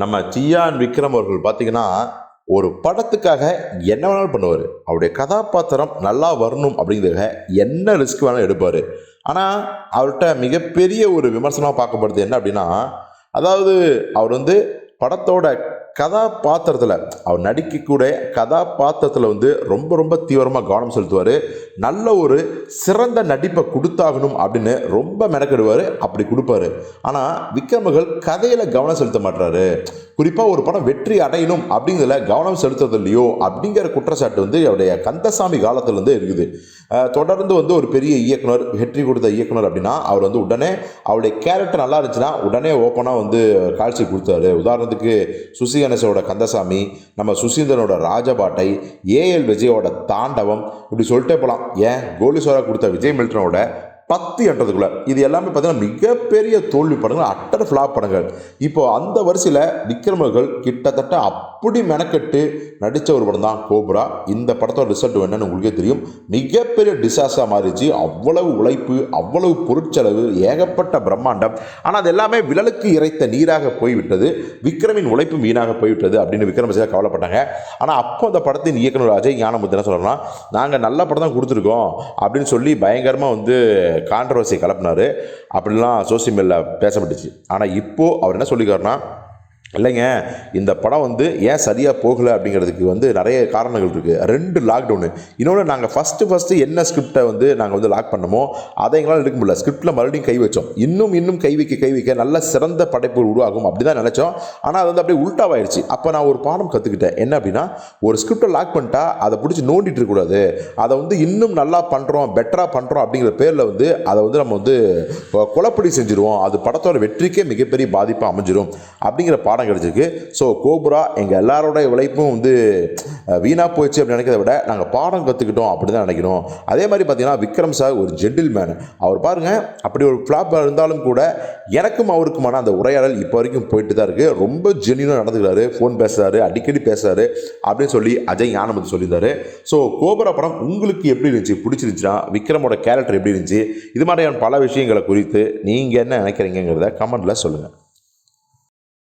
நம்ம சியான் விக்ரம் அவர்கள் பார்த்தீங்கன்னா ஒரு படத்துக்காக என்ன வேணாலும் பண்ணுவார். அவருடைய கதாபாத்திரம் நல்லா வரணும் அப்படிங்கிறதுக்காக என்ன ரிஸ்க் வேணாலும் எடுப்பார். ஆனால் அவர்கிட்ட மிகப்பெரிய ஒரு விமர்சனமாக பார்க்கப்படுது என்ன அப்படின்னா அதாவது அவர் வந்து படத்தோட கதாபாத்திரத்தில் அவர் நடிக்கக்கூடிய கதாபாத்திரத்தில் வந்து ரொம்ப ரொம்ப தீவிரமாக கவனம் செலுத்துவார். நல்ல ஒரு சிறந்த நடிப்பை கொடுத்தாகணும் அப்படின்னு ரொம்ப மெனக்கெடுவார் அப்படி கொடுப்பாரு. ஆனால் விக்ரமகள் கதையில் கவனம் செலுத்த மாட்டாரு குறிப்பாக ஒரு படம் வெற்றி அடையணும் அப்படிங்கிறதுல கவனம் செலுத்துறது இல்லையோ அப்படிங்கிற குற்றச்சாட்டு வந்து அவருடைய கந்தசாமி காலத்துலேருந்து இருக்குது. தொடர்ந்து வந்து ஒரு பெரிய இயக்குனர் வெற்றி கொடுத்த இயக்குனர் அப்படின்னா அவர் வந்து உடனே அவருடைய கேரக்டர் நல்லா இருந்துச்சுன்னா உடனே ஓப்பனாக வந்து காட்சி கொடுத்தாரு. உதாரணத்துக்கு சுசி கணேசோட கந்தசாமி நம்ம சுசீந்திரனோட ராஜபாட்டை ஏஎல் விஜயோட தாண்டவம் இப்படி சொல்லிட்டே போகலாம் ஏன்? கோலிசோரா கொடுத்த விஜய் மில்டனோட பத்து என்றதுக்குள்ள இது எல்லாமே பார்த்தீங்கன்னா மிகப்பெரிய தோல்வி படங்கள் அட்டர் ஃப்ளாப் படங்கள். இப்போ அந்த வரிசையில் விக்ரமர்கள் கிட்டத்தட்ட அப்படி மெனக்கெட்டு நடித்த ஒரு படம் தான் கோப்ரா. இந்த படத்தோட ரிசல்ட் என்னன்னு உங்களுக்கே தெரியும். மிகப்பெரிய டிசாஸ்டராக மாறிச்சு அவ்வளவு உழைப்பு அவ்வளவு பொருட்செலவு ஏகப்பட்ட பிரம்மாண்டம். ஆனால் அது எல்லாமே விழலுக்கு இறைத்த நீராக போய்விட்டது. விக்ரமின் உழைப்பு மீனாக போய்விட்டது அப்படின்னு விக்ரம் கவலைப்பட்டாங்க. ஆனால் அப்போ அந்த படத்தின் இயக்குனர் அஜய் ஞானமுத்து என்ன நாங்கள் நல்ல படம் தான் கொடுத்துருக்கோம் அப்படின்னு சொல்லி பயங்கரமாக வந்து கான்ட்ரவர்சி கலப்பினார். அப்படிலாம் சோசியல் மீடியாவில் பேசப்பட்டுச்சு. ஆனால் இப்போது அவர் என்ன சொல்லிக்காருன்னா இல்லைங்க இந்த படம் வந்து ஏன் சரியாக போகலை அப்படிங்கிறதுக்கு வந்து நிறைய காரணங்கள் இருக்குது ரெண்டு லாக்டவுனு இன்னொன்று நாங்கள் ஃபஸ்ட்டு ஃபஸ்ட்டு என்ன ஸ்கிரிப்டை வந்து நாங்கள் வந்து லாக் பண்ணமோ அதை எங்களால் எடுக்க முடியல. ஸ்கிரிப்டில் மறுபடியும் கை வச்சோம். இன்னும் இன்னும் கை வைக்க கை வைக்க நல்ல சிறந்த படைப்புகள் உருவாகும் அப்படி தான் நினச்சோம். ஆனால் அது வந்து அப்படியே உல்டாவாயிடுச்சு அப்போ நான் ஒரு பாடம் கற்றுக்கிட்டேன் என்ன அப்படின்னா ஒரு ஸ்கிரிப்டை லாக் பண்ணிட்டா அதை பிடிச்சி நோண்டிட்டு இருக்கக்கூடாது அதை வந்து இன்னும் நல்லா பண்ணுறோம் பெட்டராக பண்ணுறோம் அப்படிங்கிற பேரில் வந்து அதை வந்து நம்ம வந்து குழப்படி செஞ்சுருவோம். அது படத்தோட வெற்றிக்கே மிகப்பெரிய பாதிப்பாக அமைஞ்சிரும் அப்படிங்கிற பாடம் கிடைச்சிருக்கு ஸோ கோபுரா எங்கள் எல்லாரோட உழைப்பும் வந்து வீணாக போயிடுச்சு அப்படின்னு நினைக்கிறத விட நாங்கள் பாடம் கற்றுக்கிட்டோம் அப்படி தான் நினைக்கிறோம். அதே மாதிரி பார்த்தீங்கன்னா விக்ரம் சார் ஒரு ஜென்டில்மேன் அவர் பாருங்க அப்படி ஒரு ஃப்ளாப் இருந்தாலும் கூட எனக்கும் அவருக்குமான அந்த உரையாடல் இப்போ வரைக்கும் போயிட்டு தான் இருக்குது ரொம்ப ஜென்யூனாக நடந்துக்கிறாரு. ஃபோன் பேசுகிறாரு அடிக்கடி பேசுகிறாரு அப்படின்னு சொல்லி அஜய் ஞானமதி சொல்லியிருந்தாரு. ஸோ கோபுரா படம் உங்களுக்கு எப்படி இருந்துச்சு? பிடிச்சிருந்துச்சுன்னா விக்ரமோட கேரக்டர் எப்படி இருந்துச்சு? இது மாதிரியான பல விஷயங்களை குறித்து நீங்கள் என்ன நினைக்கிறீங்கிறத கமெண்ட்டில் சொல்லுங்கள்